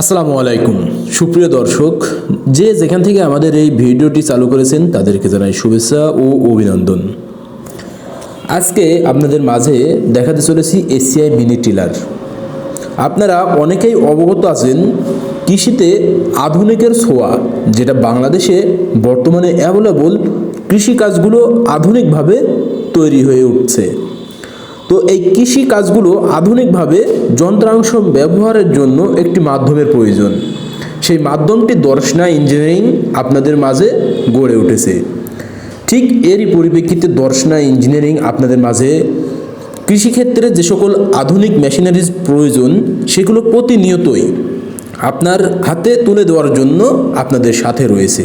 আসসালামু আলাইকুম। সুপ্রিয় দর্শক, যে যেখান থেকে আমাদের এই ভিডিওটি চালু করেছেন, তাদেরকে জানাই শুভেচ্ছা ও অভিনন্দন। আজকে আপনাদের মাঝে দেখাতে চলেছি এসিআই মিনি টিলার। আপনারা অনেকেই অবগত আছেন, কৃষিতে আধুনিকের ছোঁয়া, যেটা বাংলাদেশে বর্তমানে অ্যাভেলেবল কৃষিকাজগুলো আধুনিকভাবে তৈরি হয়ে উঠছে। তো এই কৃষি কাজগুলো আধুনিকভাবে যন্ত্রাংশ ব্যবহারের জন্য একটি মাধ্যমের প্রয়োজন। সেই মাধ্যমটি দর্শনা ইঞ্জিনিয়ারিং আপনাদের মাঝে গড়ে উঠেছে। ঠিক এরই পরিপ্রেক্ষিতে দর্শনা ইঞ্জিনিয়ারিং আপনাদের মাঝে। কৃষিক্ষেত্রে যে সকল আধুনিক মেশিনারিজ প্রয়োজন, সেগুলো প্রতিনিয়তই আপনার হাতে তুলে দেওয়ার জন্য আপনাদের সাথে রয়েছে।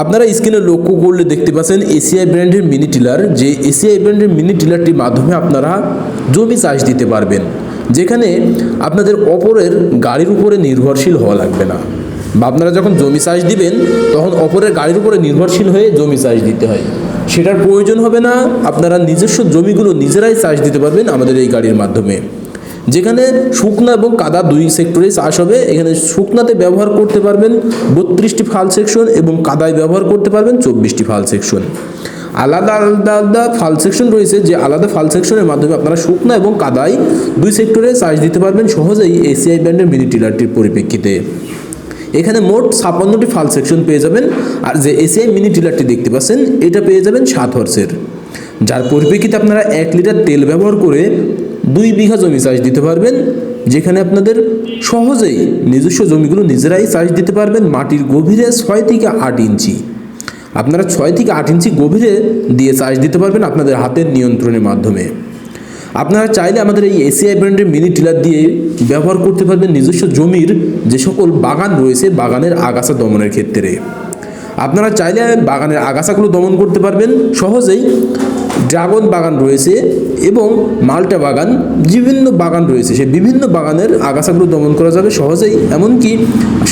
আপনারা স্ক্রিনে লক্ষ্য করলে দেখতে পাচ্ছেন এসিআই ব্র্যান্ডের মিনি টিলার। যে এসিআই ব্র্যান্ডের মিনি টিলারটির মাধ্যমে আপনারা জমি চাষ দিতে পারবেন, যেখানে আপনাদের অপরের গাড়ির উপরে নির্ভরশীল হওয়া লাগবে না। বা আপনারা যখন জমি চাষ দিবেন, তখন অপরের গাড়ির উপরে নির্ভরশীল হয়ে জমি চাষ দিতে হয়। সেটার প্রয়োজন হবে না, আপনারা নিজস্ব জমিগুলো নিজেরাই চাষ দিতে পারবেন আমাদের এই গাড়ির মাধ্যমে। যেখানে শুকনা এবং কাদা দুই সেক্টরে চাষ হবে। এখানে শুকনাতে ব্যবহার করতে পারবেন বত্রিশটি ফাল সেকশন এবং কাদায় ব্যবহার করতে পারবেন চব্বিশটি ফাল সেকশন আলাদা আলাদা আলাদা ফাল সেকশন রয়েছে যে আলাদা ফাল সেকশনের মাধ্যমে আপনারা শুকনা এবং কাদায় দুই সেক্টরে চাষ দিতে পারবেন সহজেই এসিআই ব্র্যান্ডের মিনি টিলারটির পরিপ্রেক্ষিতে। এখানে মোট ছাপ্পান্নটি ফাল সেকশন পেয়ে যাবেন। আর যে এসিআই মিনি টিলারটি দেখতে পাচ্ছেন, এটা পেয়ে যাবেন সাত হর্সের যার পরিপ্রেক্ষিতে আপনারা এক লিটার তেল ব্যবহার করে দুই বিঘা জমি চাষ দিতে পারবেন, যেখানে আপনাদের সহজেই নিজস্ব জমিগুলো নিজেরাই চাষ দিতে পারবেন মাটির গভীরে ছয় থেকে আট ইঞ্চি। আপনারা ছয় থেকে আট ইঞ্চি গভীরে দিয়ে চাষ দিতে পারবেন আপনাদের হাতের নিয়ন্ত্রণের মাধ্যমে। আপনারা চাইলে আমাদের এই এসিআই ব্র্যান্ডের মিনি টিলার দিয়ে ব্যবহার করতে পারবেন নিজস্ব জমির যে সকল বাগান রয়েছে, বাগানের আগাছা দমনের ক্ষেত্রে। আপনারা চাইলে বাগানের আগাছাগুলো দমন করতে পারবেন, সহজেই ড্রাগন বাগান রয়েছে এবং মাল্টা বাগান, বিভিন্ন বাগান রয়েছে। সেই বিভিন্ন বাগানের আগাছাগুলো দমন করা যাবে সহজেই, এমনকি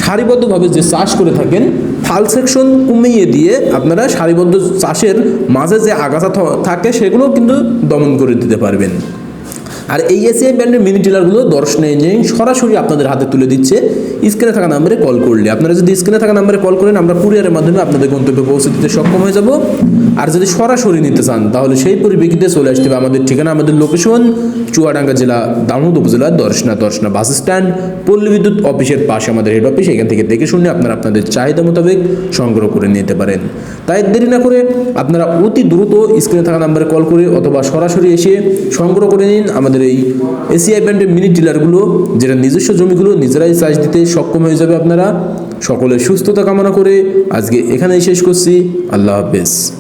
সারিবদ্ধভাবে যে চাষ করে থাকেন ফাল সেকশন কমিয়ে দিয়ে আপনারা সারিবদ্ধ চাষের মাঝে যে আগাছা থাকে সেগুলো কিন্তু দমন করে দিতে পারবেন। আর এই এসিআই ব্র্যান্ডের মিনি টিলারগুলো দর্শন ইঞ্জিনিয়ারিং সরাসরি আপনাদের হাতে তুলে দিচ্ছে। স্ক্রিনে থাকা নাম্বারে কল করলে। আপনারা যদি স্ক্রিনে থাকা নাম্বারে কল করেন, আমরা কুরিয়ারের মাধ্যমে আপনাদের গন্তব্যে পৌঁছে দিতে সক্ষম হয়ে যাব। আর যদি সরাসরি নিতে চান, তাহলে সেই পরিপ্রেক্ষিতে চলে আসতে হবে আমাদের ঠিকানা, আমাদের লোকেশন চুয়াডাঙ্গা জেলা, দামোদ উপজেলা, দর্শনা দর্শনা বাস স্ট্যান্ড পল্লী বিদ্যুৎ অফিসের পাশে আমাদের হেড অফিস এখান থেকে দেখে শুনে আপনারা আপনাদের চাহিদা মোতাবেক সংগ্রহ করে নিতে পারেন। তাই দেরি না করে আপনারা অতি দ্রুত স্ক্রিনে থাকা নাম্বারে কল করে অথবা সরাসরি এসে সংগ্রহ করে নিন আমাদের এই এসিআই ব্যান্ডের মিনি টিলারগুলো যেটা নিজস্ব জমিগুলো নিজেরাই চাষ দিতে সক্ষম হয়ে যাবে আপনারা। সকলের সুস্থতা কামনা করে আজকে এখানেই শেষ করছি। আল্লাহ হাফেজ।